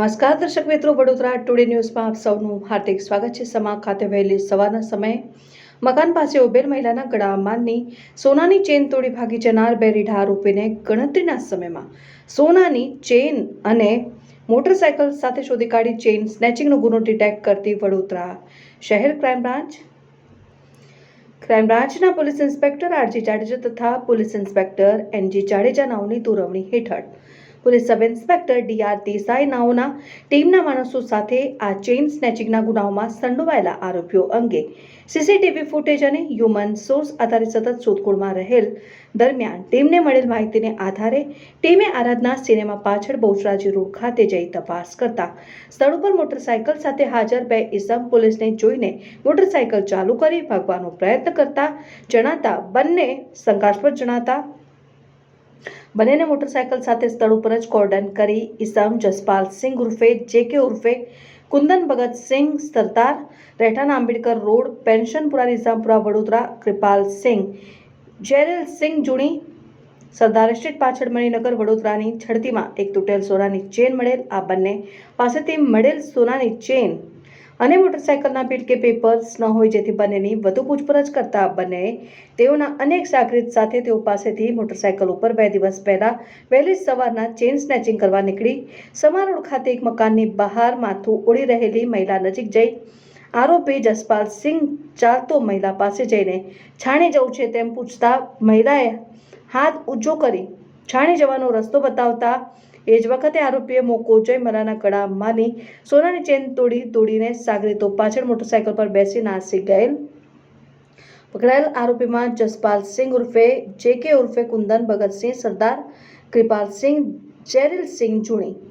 નમસ્કાર દર્શક મિત્રો, વડોદરા ટુડે ન્યૂઝમાં આપ સૌનું હાર્દિક સ્વાગત છે. સમા ખાતે વહેલી સવારના સમયે મકાન પાસે ઉભેલ મહિલાના ગળામાંની સોનાની ચેન તોડી ભાગી જનાર બે રીઢા આરોપીને ગણતરીના સમયમાં સોનાની ચેન અને મોટરસાયકલ સાથે શોધી કાઢી ચેન સ્નેચિંગનો ગુનો ડિટેક્ટ કરતી વડોદરા શહેર ક્રાઇમ બ્રાન્ચ. ક્રાઇમ બ્રાન્ચના police inspector R G Jadeja તથા police inspector N G Jadeja નાઓની દોરવણી હેઠળ police sub inspector D R Desai નાઓના ટીમના માણસો સાથે આ ચેઇન સ્નેચિંગના ગુનાઓમાં સંડોવાયેલા આરોપીઓ અંગે સીસીટીવી ફૂટેજ અને હ્યુમન સોર્સ આધારિત સતત શોધખોળમાં રહેલ દરમિયાન ટીમને મળેલ માહિતીને આધારે ટીમે આરાધના સિનેમા પાછળ બહુચરાજી રોડ ખાતે જઈ તપાસ કરતા સ્થળ ઉપર મોટરસાયકલ સાથે હાજર બે ઇસમ પોલીસને જોઈને મોટરસાયકલ ચાલુ કરી ભાગવાનો પ્રયત્ન કરતા જણાતા બંને શંકાસ્પદ જણાતા બંનેને મોટરસાયકલ સાથે સ્થળ ઉપર જ કોર્ડન કરી ઇસમ જસપાલ સિંઘ ઉર્ફે, જેકે ઉર્ફે કુંદન ભગતસિંહ સરદાર રહેઠાણ આંબેડકર રોડ, પેન્શનપુરા, નિઝામપુરા, વડોદરા, કૃપાલ સિંઘ. જેરેલ સિંઘ જુણી સરદાર એસ્ટેટ પાછળ મણિનગર, વડોદરાની છડતીમાં એક તૂટેલ સોનાની ચેન મળેલ. આ બંને પાસેથી મળેલ સોનાની ચેન અને મોટરસાયકલના બિલ કે પેપર્સ ન હોય જેથી બંનેની વધુ પૂછપરછ કરતા બંને તેઓના અનેક સાગરીત સાથે તેઓ પાસેથી મોટરસાયકલ ઉપર બે દિવસ પહેલા વહેલી સવારના ચેન સ્નેચિંગ કરવા નીકળી. સમારોડ ખાતે એક મકાનની બહાર માથું ઓળી રહેલી મહિલા નજીક જઈ. આરોપી જસપાલ સિંહ ચાલતો મહિલા પાસે જઈને, છાણી જવું છે? તેમ પૂછતા મહિલાએ હાથ ઊંચો કરી. છાણી જવાનો રસ્તો બતાવતા એ જ વખતે આરોપીએ મોકો મલાના કડા ગળામાંની સોનાની ચેન તોડી તોડીને સાગરીતો પાછળ મોટરસાયકલ પર બેસી નાસી ગયેલ. પકડાયેલ આરોપીમાં જસપાલ સિંહ ઉર્ફે જેકે ઉર્ફે કુંદન ભગતસિંહ, સરદાર કૃપાલસિંહ સિંહ, જેરિલ સિંહ જુણી